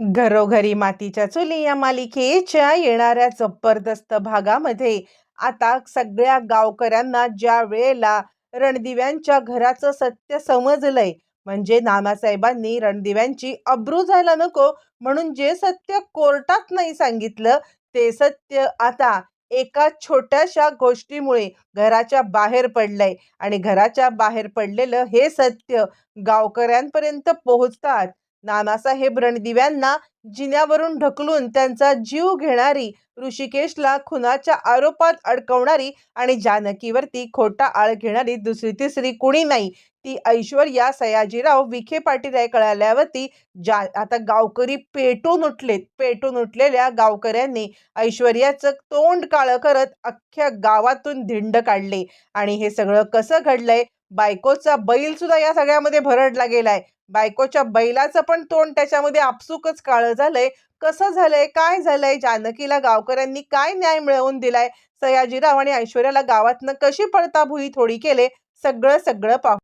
घरोघरी मातीच्या चुली या मालिकेच्या येणाऱ्या जबरदस्त भागामध्ये आता सगळ्या गावकऱ्यांना ज्या वेळेला रणदिव्यांच्या घराचं सत्य समजलंय म्हणजे नानासाहेबांनी रणदिव्यांची अब्रू जायला नको म्हणून जे सत्य कोर्टात नाही सांगितलं ते सत्य आता एका छोट्याशा गोष्टीमुळे घराच्या बाहेर पडलंय. आणि घराच्या बाहेर पडलेलं हे सत्य गावकऱ्यांपर्यंत पोहोचतात. नानासाहेब रणदिव्यांना जिन्यावरून ढकलून त्यांचा जीव घेणारी ऋषिकेशला खुनाच्या आरोपात अडकवणारी आणि जानकीवरती खोटा आळ घेणारी दुसरी तिसरी कुणी नाही ती ऐश्वर्या सयाजीराव विखे पाटील आहे कळाल्यावरती जा आता गावकरी पेटून उठलेत पेटून उठलेल्या गावकऱ्यांनी ऐश्वर्याचं तोंड काळं करत अख्ख्या गावातून धिंड काढले. आणि हे सगळं कसं घडलंय? बायकोचा बैल सुद्धा या सगळ्यामध्ये भरडला गेलाय. बायकोच्या बैलाचं पण तोंड त्याच्यामध्ये आपसुकच काळं झालंय. कसं झालंय? काय झालंय? जानकीला गावकऱ्यांनी काय न्याय मिळवून दिलाय? सयाजीराव आणि ऐश्वर्याला गावातनं कशी पळताभुई थोडी केले? सगळं सगळं पाहू.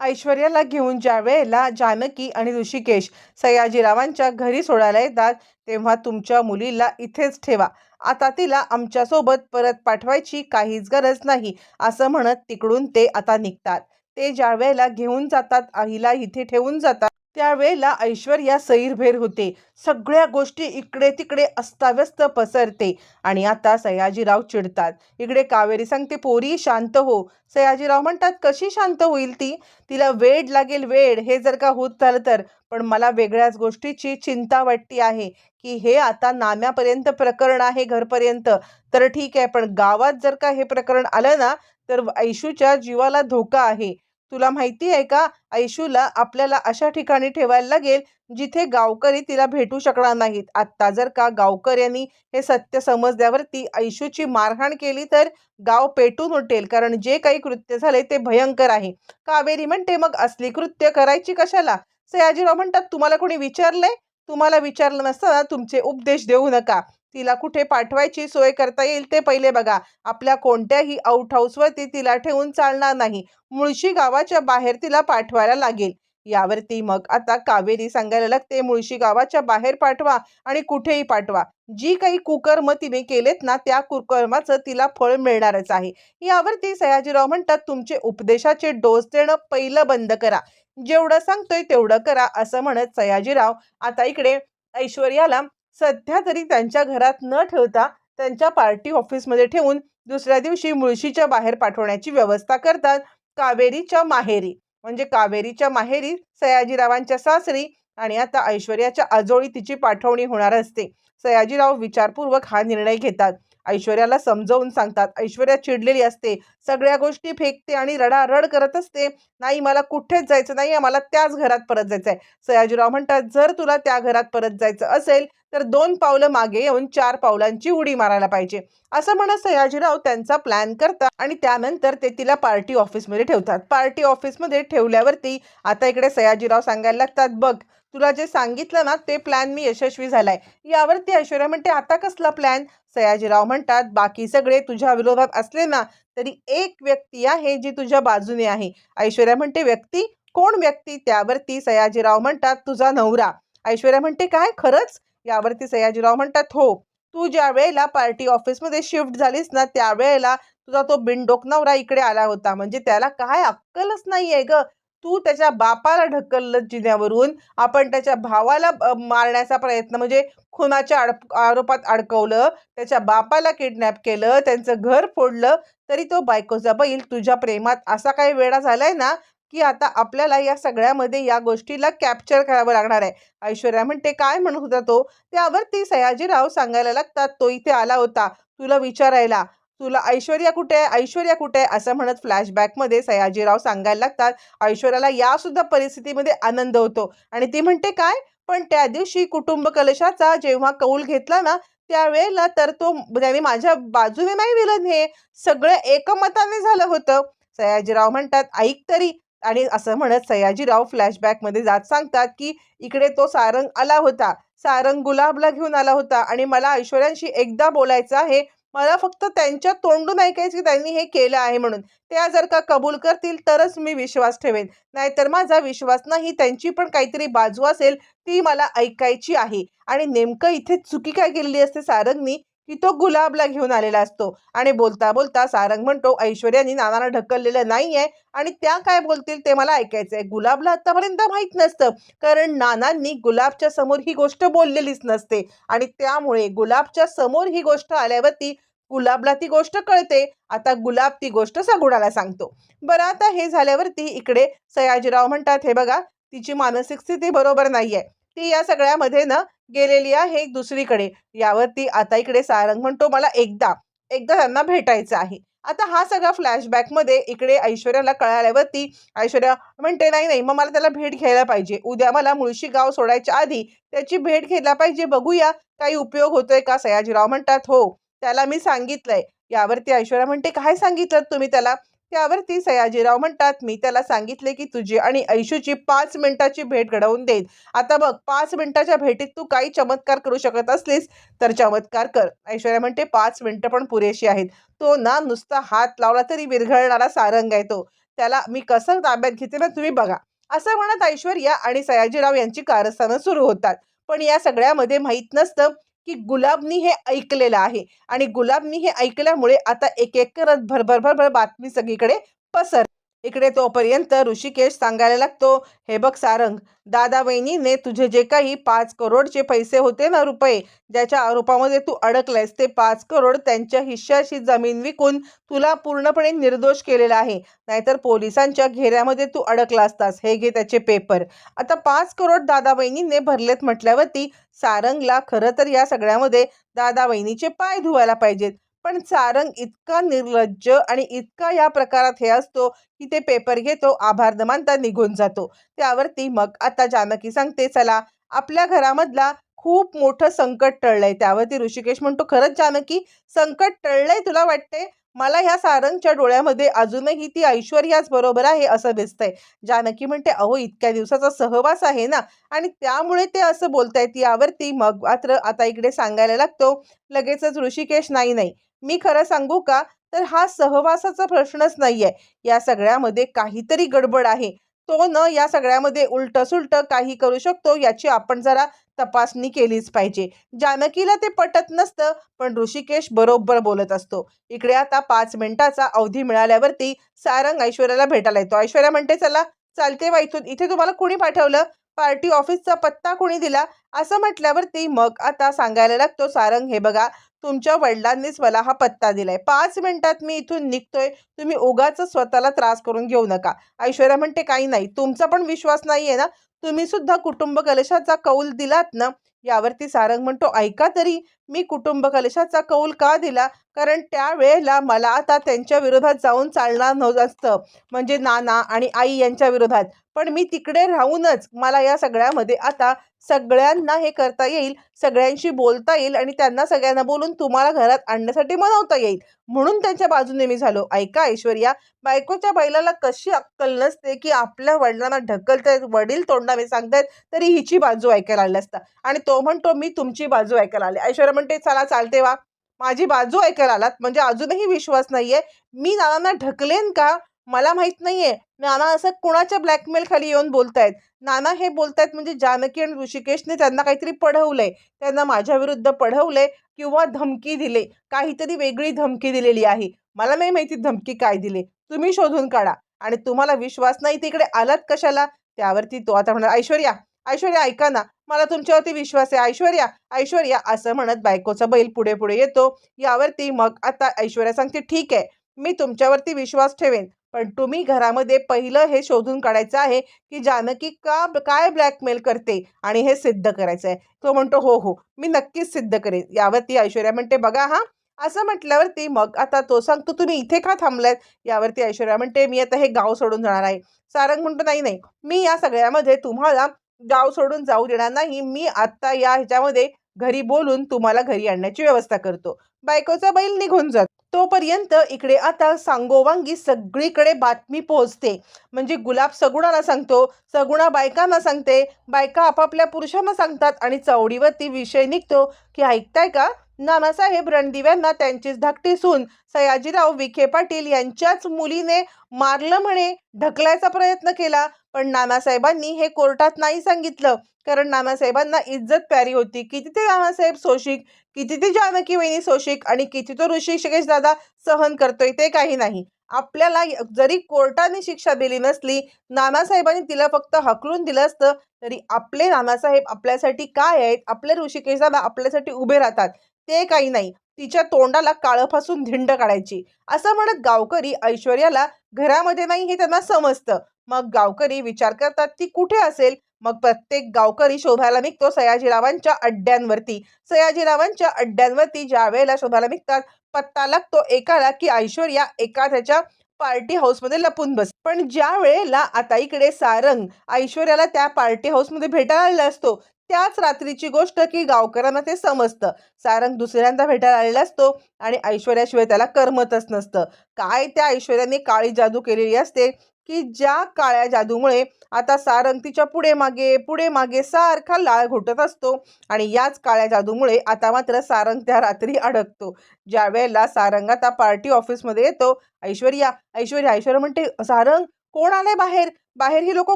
ऐश्वर्याला घेऊन ज्या वेळेला जानकी आणि ऋषिकेश सयाजीरावांच्या घरी सोडायला येतात तेव्हा तुमच्या मुलीला इथेच ठेवा. आता तिला आमच्यासोबत परत पाठवायची काहीच गरज नाही असं म्हणत तिकडून ते आता निघतात. ते ज्या वेळेला घेऊन जातात आईला इथे ठेवून जातात. त्यावेळेला ऐश्वर्या सैरभेर होते. सगळ्या गोष्टी इकडे तिकडे अस्ताव्यस्त पसरते आणि आता सयाजीराव चिडतात. इकडे कावेरी सांगते पोरी शांत हो. सयाजीराव म्हणतात कशी शांत होईल ती? तिला वेड लागेल वेड. हे जर का होत झालं तर. पण मला वेगळ्याच गोष्टीची चिंता वाटती आहे की हे आता नाम्यापर्यंत प्रकरण आहे घरपर्यंत. तर ठीक आहे पण गावात जर का हे प्रकरण आलं ना तर ऐशूच्या जीवाला धोका आहे. तुला माहिती आहे का? ऐशूला आपल्याला अशा ठिकाणी ठेवायला लागेल जिथे गावकरी तिला भेटू शकणार नाहीत. आत्ता जर का गावकऱ्यांनी हे सत्य समजल्यावरती ऐशूची मारहाण केली तर गाव पेटून उठेल. कारण जे काही कृत्य झाले ते भयंकर आहे. कावेरी म्हणते मग असली कृत्य करायची कशाला? सयाजीराव म्हणतात तुम्हाला कोणी विचारलंय? तुम्हाला विचारलं नसताना तुमचे उपदेश देऊ नका. तिला कुठे पाठवायची सोय करता येईल ते पहिले बघा. आपल्या कोणत्याही आउट हाऊसवरती तिला ठेवून चालणार नाही. मुळशी गावाच्या बाहेर तिला पाठवायला लागेल. यावरती मग आता कावेरी सांगायला लागते मुळशी गावाच्या बाहेर पाठवा आणि कुठेही पाठवा. जी काही कुकर्म तिने केलेत ना त्या कुकर्माचं तिला फळ मिळणारच आहे. यावरती सयाजीराव म्हणतात तुमचे उपदेशाचे डोस देणं पहिलं बंद करा. जेवढं सांगतोय तेवढं करा असं म्हणत सयाजीराव आता इकडे ऐश्वर्याला सध्या तरी त्यांच्या घरात न ठेवता त्यांच्या पार्टी ऑफिसमध्ये ठेवून दुसऱ्या दिवशी मुळशीच्या बाहेर पाठवण्याची व्यवस्था करतात कावेरीच्या माहेरी. म्हणजे कावेरीच्या माहेरी सयाजीरावांच्या सासरी आणि आता ऐश्वर्याच्या आजोळी तिची पाठवणी होणार असते. सयाजीराव विचारपूर्वक हा निर्णय घेतात. ऐश्वर्याला समजावून सांगतात. ऐश्वर्या चिडलेली असते. सगळ्या गोष्टी फेकते आणि रडारड करत असते. नाही मला कुठेच जायचं नाही मला त्याच घरात परत जायचं आहे सयाजीराव म्हणतात जर तुला त्या घरात परत जायचं असेल तर दोन पावलं मागे येऊन चार पावलांची उडी मारायला पाहिजे. असं म्हणत सयाजीराव त्यांचा प्लॅन करतात आणि त्यानंतर ते तिला पार्टी ऑफिसमध्ये ठेवतात. पार्टी ऑफिसमध्ये ठेवल्यावरती आता इकडे सयाजीराव सांगायला लागतात बघ तुला जे सांगितलं ना ते प्लॅन मी यशस्वी झालाय. यावरती ऐश्वर्या म्हणते आता कसला प्लॅन सयाजीराव म्हणतात बाकी सगळे तुझ्या विरोधात असले ना तरी एक व्यक्ती आहे जी तुझ्या बाजूने आहे. ऐश्वर्या म्हणते व्यक्ती? कोण व्यक्ती? त्यावरती सयाजीराव म्हणतात तुझा नवरा. ऐश्वर्या म्हणते काय? खरंच? यावरती सयाजीराव म्हणतात हो. तू ज्या वेळेला पार्टी ऑफिसमध्ये शिफ्ट झालीस ना त्यावेळेला तुझा तो बिनडोक नवरा इकडे आला होता. म्हणजे त्याला काय अक्कलच नाही आहे ग. तू त्याच्या बापाला ढकललं जिन्यावरून आपण त्याच्या भावाला मारण्याचा प्रयत्न म्हणजे खुनाच्या आड आरोपात अडकवलं त्याच्या बापाला किडनॅप केलं त्यांचं घर फोडलं तरी तो बायकोचा बैल तुझ्या प्रेमात असा काही वेळा झालाय ना की आता आपल्याला या सगळ्यामध्ये या गोष्टीला कॅप्चर करावं लागणार आहे. ऐश्वर्या म्हणते काय म्हणत होता तो? त्यावर ती सयाजीराव सांगायला लागतात तो इथे आला होता तुला विचारायला. तुला ऐश्वर्या कुठे आहे? ऐश्वर्या कुठे आहे? असं म्हणत फ्लॅशबॅकमध्ये सयाजीराव सांगायला लागतात ऐश्वर्याला या सुद्धा परिस्थितीमध्ये आनंद होतो. आणि ती म्हणते काय? पण त्या दिवशी कुटुंब कलशाचा जेव्हा कौल घेतला ना त्यावेळेला तर तो त्याने माझ्या बाजूने नाही दिलं हे. सगळं एकमताने झालं होतं. सयाजीराव म्हणतात ऐक तरी. आणि असं म्हणत सयाजीराव फ्लॅशबॅकमध्ये जात सांगतात की इकडे तो सारंग आला होता. सारंग गुलाबला घेऊन आला होता आणि मला ऐश्वर्यांशी एकदा बोलायचं आहे मला फक्त त्यांच्या तोंडून ऐकायचं की त्यांनी हे केलं आहे म्हणून. त्या जर का कबूल करतील तरच मी विश्वास ठेवेन. नाहीतर माझा विश्वास नाही त्यांची पण काहीतरी बाजू असेल ती मला ऐकायची आहे. आणि नेमकं इथे चुकी काय केलेली असते सारंगनी की तो गुलाबला घेऊन आलेला असतो. आणि बोलता बोलता सारंग म्हणतो ऐश्वर्यानी नानाला ढकललेलं नाहीये. आणि त्या काय बोलतील ते मला ऐकायचंय. गुलाबला आतापर्यंत माहीत नसतं. कारण नानांनी गुलाबच्या समोर ही गोष्ट बोललेलीच नसते. आणि त्यामुळे गुलाबच्या समोर ही गोष्ट आल्यावरती गुलाबला ती गोष्ट कळते. आता गुलाब ती गोष्ट सगुणाला सांगतो. बरं आता हे झाल्यावरती इकडे सयाजीराव म्हणतात हे बघा तिची मानसिक स्थिती बरोबर नाहीये. ती या सगळ्यामध्ये ना गेलेली आहे दुसरीकडे. यावरती आता इकडे सारंग म्हणतो मला एकदा एकदा त्यांना भेटायचं आहे. आता हा सगळा फ्लॅशबॅकमध्ये इकडे ऐश्वर्याला कळाल्यावरती ऐश्वर्या म्हणते नाही नाही मग मला त्याला भेट घ्यायला पाहिजे. उद्या मला मुळशी गाव सोडायच्या आधी त्याची भेट घ्यायला पाहिजे. बघूया काही उपयोग होतोय का? सयाजीराव म्हणतात हो त्याला मी सांगितलंय. यावरती ऐश्वर्या म्हणते काय सांगितलं तुम्ही त्याला? त्यावरती सयाजीराव म्हणतात मी त्याला सांगितले की तुझी आणि ऐशूची पाच मिनिटाची भेट घडवून देईन. आता बघ पाच मिनिटाच्या भेटीत तू काही चमत्कार करू शकत असलीस तर चमत्कार कर. ऐश्वर्या म्हणते पाच मिनिटं पण पुरेशी आहेत. तो ना नुसता हात लावला तरी विरघळणारा सारंग आहे तो. त्याला मी कसं ताब्यात घेते ना तुम्ही बघा. असं म्हणत ऐश्वर्या आणि सयाजीराव यांची कारस्थानं सुरू होतात. पण या सगळ्यामध्ये माहीत नसतं की गुलाबनी हे ऐकलेलं आहे. आणि गुलाबनी हे ऐकल्यामुळे आता एक एक करत भरभर भरभर बातमी सगळीकडे पसर इकडे तोपर्यंत ऋषिकेश सांगायला लागतो हे बघ सारंग दादा वहिनीने तुझे जे काही पाच करोडचे पैसे होते ना रुपये ज्याच्या आरोपामध्ये तू अडकलायस ते पाच करोड त्यांच्या हिश्श्याशी जमीन विकून तुला पूर्णपणे निर्दोष केलेला आहे. नाहीतर पोलिसांच्या घेऱ्यामध्ये तू अडकला असतास. हे घे त्याचे पेपर. आता पाच करोड दादा वहिनीने भरलेत म्हटल्यावरती सारंगला खरं तर या सगळ्यामध्ये दादा वहिनीचे पाय धुवायला पाहिजेत. पण सारंग इतका निर्लज्ज आणि इतका या प्रकारात हे असतो की ते पेपर घेतो आभार दमानता निघून जातो. त्यावरती मग आता जानकी सांगते चला आपल्या घरामधला खूप मोठं संकट टळलंय. त्यावरती ऋषिकेश म्हणतो खरंच जानकी संकट टळलंय तुला वाटते मला ह्या सारंगच्या डोळ्यामध्ये अजूनही ती ऐश्वर्याच बरोबर आहे असं दिसतंय. जानकी म्हणते अहो इतक्या दिवसाचा सहवास आहे ना आणि त्यामुळे ते असं बोलतायत. यावरती मग मात्र आता इकडे सांगायला लागतो लगेचच ऋषिकेश नाही नाही. मी खरं सांगू का? तर हा सहवासाचा प्रश्नच नाहीये. या सगळ्यामध्ये काहीतरी गडबड आहे. तो न या सगळ्यामध्ये उलट सुलट काही करू शकतो याची आपण जरा तपासणी केलीच पाहिजे. जानकीला ते पटत नसतं पण ऋषिकेश बरोबर बोलत असतो. इकडे आता पाच मिनिटाचा अवधी मिळाल्यावरती सारंग ऐश्वर्याला भेटायला येतो. ऐश्वर्या म्हणते चला चालते वा इथून. इथे तुम्हाला कुणी पाठवलं? पार्टी ऑफिसचा पत्ता कुणी दिला? असं म्हटल्यावरती मग आता सांगायला लागतो सारंग हे बघा तुमच्या वडिलांनीच मला हा पत्ता दिलाय. पाच मिनिटात मी इथून निघतोय. तुम्ही उगाच स्वतःला त्रास करून घेऊ नका. ऐश्वर्या म्हणते काही नाही. तुमचा पण विश्वास नाहीये ना? तुम्ही सुद्धा कुटुंब कलशाचा कौल दिलात ना? यावरती सारंग म्हणतो ऐका तरी. मी कुटुंब कलशाचा कौल का दिला? कारण त्यावेळेला मला आता त्यांच्या विरोधात जाऊन चालणार नसतं म्हणजे नाना आणि आई यांच्या विरोधात. पण मी तिकडे राहूनच मला या सगळ्यामध्ये आता सगळ्यांना हे करता येईल सगळ्यांशी बोलता येईल आणि त्यांना सगळ्यांना बोलून तुम्हाला घरात आणण्यासाठी मनवता येईल. म्हणून त्यांच्या बाजूने मी झालो. ऐका ऐश्वर्या बायकोच्या बैलाला कशी अक्कल नसते की आपल्या वडिलांना ढकलतायत वडील तोंडाने सांगतायत तरी हिची बाजू ऐकायला आली असता. आणि तो म्हणतो मी तुमची बाजू ऐकायला आले. ऐश्वर्या म्हणते चला चालते वा. माझी बाजू ऐकायला आलात म्हणजे अजूनही विश्वास नाहीये. मी नानांना ढकलेन का? मला माहीत नाहीये. नाना असं कुणाच्या ब्लॅकमेल खाली येऊन बोलतायत? नाना हे बोलतायत म्हणजे जानकी आणि ऋषिकेशने त्यांना काहीतरी पढवलंय. त्यांना माझ्या विरुद्ध पढवलंय किंवा धमकी दिले. काहीतरी वेगळी धमकी दिलेली आहे. मला नाही माहिती धमकी काय दिली. तुम्ही शोधून काढा. आणि तुम्हाला विश्वास नाही तिकडे आलात कशाला? त्यावरती तो आता म्हणा ऐश्वर्या ऐश्वर्या ऐका ना. मला तुमच्यावरती विश्वास आहे. ऐश्वर्या ऐश्वर्या असं म्हणत बायकोचा बैल पुढे पुढे येतो. यावरती मग आता ऐश्वर्या सांगते ठीक आहे मी तुमच्यावरती विश्वास ठेवेन. पण तुम्ही घरामध्ये पहिलं हे शोधून काढायचं आहे की जानकी का काय ब्लॅकमेल करते आणि हे सिद्ध करायचं आहे तो म्हणतो हो हो मी नक्कीच सिद्ध करेन. यावरती ऐश्वर्या म्हणते बघा हा असं म्हटल्यावरती मग आता तो सांगतो तुम्ही इथे का थांबलायत? यावरती ऐश्वर्या म्हणते मी आता हे गाव सोडून जाणार आहे. सारंग म्हणतो नाही नाही मी या सगळ्यामध्ये तुम्हाला गाव सोडून जाऊ देणार नाही. मी आत्ता या ह्याच्यामध्ये घरी बोलून तुम्हाला घरी आणण्याची व्यवस्था करतो. बायकोचा बैल निघून जातो. तोपर्यंत इकडे आता सांगोवांगी सगळीकडे बातमी पोहोचते. म्हणजे गुलाब सगुणाला सांगतो सगुणा बायकांना सांगते. बायका आपापल्या पुरुषांना सांगतात आणि चवडीवरती विषय निघतो. की ऐकताय का? नानासाहेब रणदिव्यांना त्यांचीच धाकटी सून सयाजीराव विखे पाटील यांच्याच मुलीने मारलं म्हणे. ढकलायचा प्रयत्न केला पण नानासाहेबांनी हे कोर्टात नाही सांगितलं. कारण नानासाहेबांना इज्जत प्यारी होती. किती ते नानासाहेब सोशिक किती ते जानकी वहिनी सोशिक आणि किती तो ऋषिकेश दादा सहन करतोय ते काही नाही. आपल्याला जरी कोर्टाने शिक्षा दिली नसली नानासाहेबांनी तिला फक्त हकलून दिलं असतं तरी आपले नानासाहेब आपल्यासाठी काय आहेत? आपले ऋषिकेश दादा आपल्यासाठी उभे राहतात. ते काही नाही. तिच्या तोंडाला काळं फासून धिंड काढायची. असं म्हणत गावकरी ऐश्वर्याला घरामध्ये नाही हे त्यांना समजतं. मग गावकरी विचार करतात ती कुठे असेल? मग प्रत्येक गावकरी शोधायला निघतो सयाजीरावांच्या अड्ड्यांवरती. सयाजीरावांच्या अड्ड्यांवरती ज्या वेळेला शोधायला निघतात पत्ता लागतो एकाला की ऐश्वर्या एका त्याच्या पार्टी हाऊसमध्ये लपून बस. पण ज्या वेळेला आता इकडे सारंग ऐश्वर्याला त्या पार्टी हाऊसमध्ये भेटायला आलेला असतो त्याच रात्रीची गोष्ट की गावकऱ्यांना ते समजतं. सारंग दुसऱ्यांदा भेटायला आलेला असतो आणि ऐश्वर्याशिवाय त्याला करमतच नसतं. काय त्या ऐश्वर्याने काळी जादू केलेली असते? की ज्या काळ्या जादूमुळे आता सारंग तिच्या पुढे मागे पुढे मागे सारखा लाळ घोटत असतो आणि याच काळ्या जादूमुळे आता मात्र सारंग त्या रात्री अडकतो. ज्या वेळेला सारंग आता पार्टी ऑफिसमध्ये येतो ऐश्वर्या ऐश्वर्या ऐश्वर्या म्हणते सारंग कोण आलंय बाहेर? बाहेर ही लोक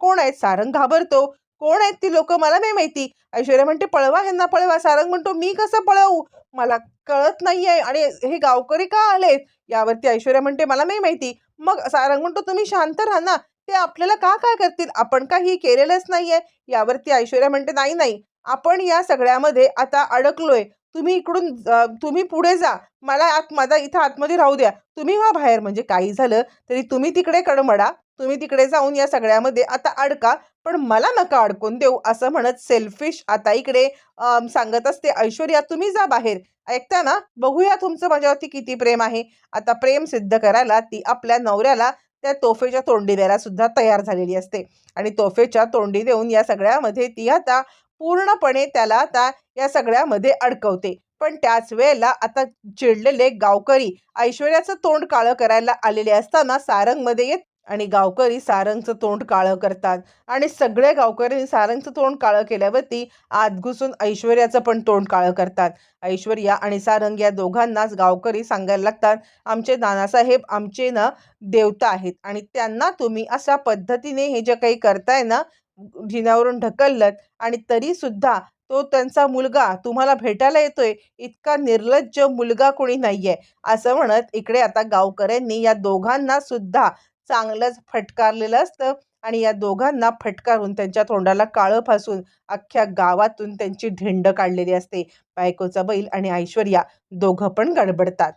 कोण आहेत? सारंग घाबरतो. कोण आहेत ती लोक? मला नाही माहिती. ऐश्वर्या म्हणते पळवा ह्यांना पळवा. सारंग म्हणतो मी कसं पळवू? मला कळत नाहीये. आणि हे गावकरी का आलेत? यावरती ऐश्वर्या म्हणते मला नाही माहिती. मग सारंग म्हणतो तुम्ही शांत राहा ना. ते आपल्याला का काय करतील? आपण काही केलेलंच नाहीये. यावरती ऐश्वर्या म्हणते नाही नाही. आपण या सगळ्यामध्ये आता अडकलोय. तुम्ही इकडून तुम्ही पुढे जा. मला आत माझा इथं आतमध्ये राहू द्या. तुम्ही व्हा बाहेर. म्हणजे काही झालं तरी तुम्ही तिकडे कडमडा. तुम्ही तिकडे जाऊन या सगळ्यामध्ये आता अडका. पण मला नका अडकून देऊ. असं म्हणत सेल्फिश आता इकडे सांगत असते ऐश्वर्या तुम्ही जा बाहेर. ऐकता ना? बघूया तुमचं माझ्यावरती किती प्रेम आहे. आता प्रेम सिद्ध करायला ती आपल्या नवऱ्याला त्या तोफेच्या तोंडी द्यायला सुद्धा तयार झालेली असते. आणि तोफेच्या तोंडी देऊन या सगळ्यामध्ये ती आता पूर्णपणे त्याला आता या सगळ्यामध्ये अडकवते. पण त्याच वेळेला आता चिडलेले गावकरी ऐश्वर्याचं तोंड काळं करायला आलेले असताना सारंगमध्ये येत आणि गावकरी सारंगचं तोंड काळं करतात. आणि सगळे गावकरी सारंगचं तोंड काळं केल्यावरती आत घुसून ऐश्वर्याचं पण तोंड काळं करतात. ऐश्वर्या आणि सारंग या दोघांनाच गावकरी सांगायला लागतात आमचे नानासाहेब आमचे ना देवता आहेत आणि त्यांना तुम्ही अशा पद्धतीने हे जे काही करताय ना जिन्यावरून ढकललत आणि तरी सुद्धा तो त्यांचा मुलगा तुम्हाला भेटायला येतोय इतका निर्लज्ज मुलगा कोणी नाहीये. असं म्हणत इकडे आता गावकऱ्यांनी या दोघांना सुद्धा चांगलंच फटकारलेलं असतं आणि या दोघांना फटकारून त्यांच्या तोंडाला काळं फासून अख्ख्या गावातून त्यांची ढिंड काढलेली असते. बायकोचा बैल आणि ऐश्वर्या दोघं पण गडबडतात.